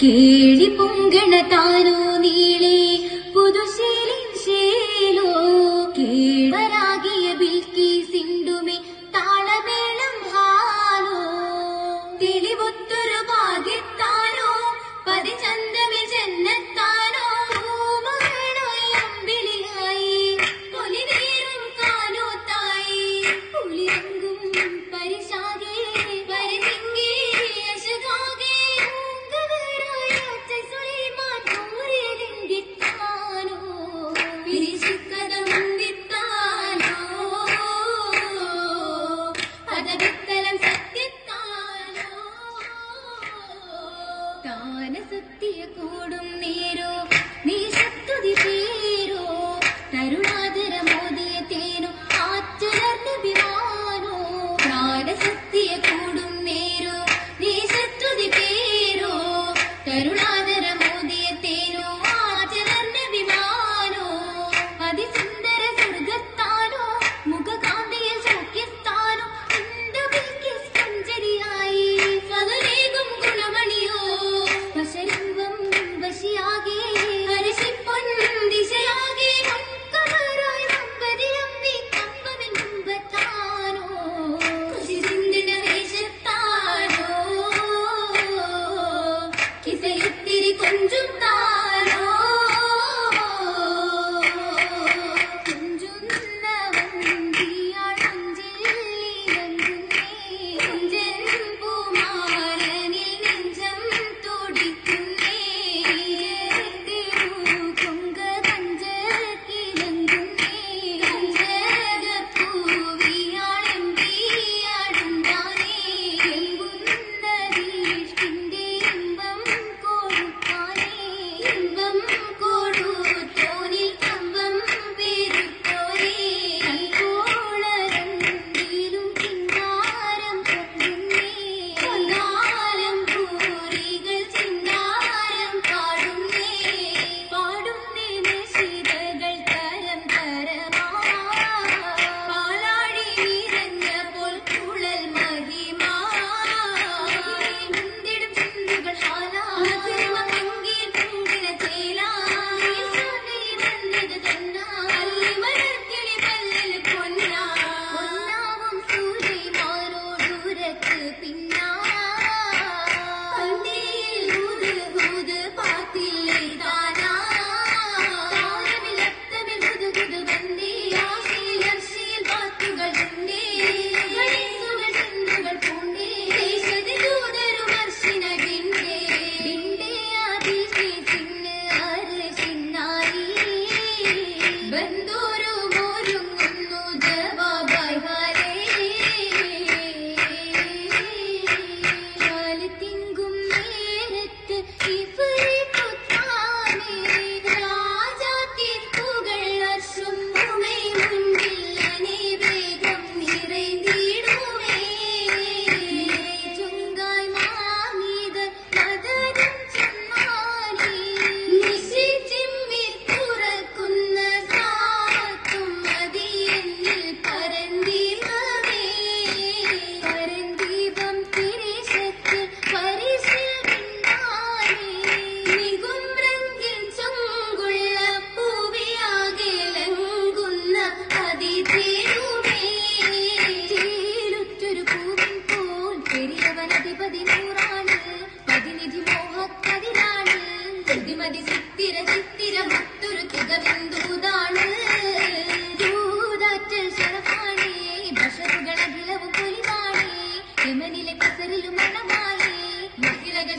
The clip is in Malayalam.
കേളി പൊങ്കണ താനോ നീളി കുത്തിയ കൂടും നീരോ? നീ ശക്തി തീരോ തരുണ മതി ചിത്തിര ചിത്തിര മത്തൊരു തികവിന്ദൂതാണ് ദൂതാറ്റൽ ശരമാണേ ഭഷറുകൾ അഖിലവും പൊലിവാണേ യമനിലെ കസറിലും മണമായേ മഹിളകൾ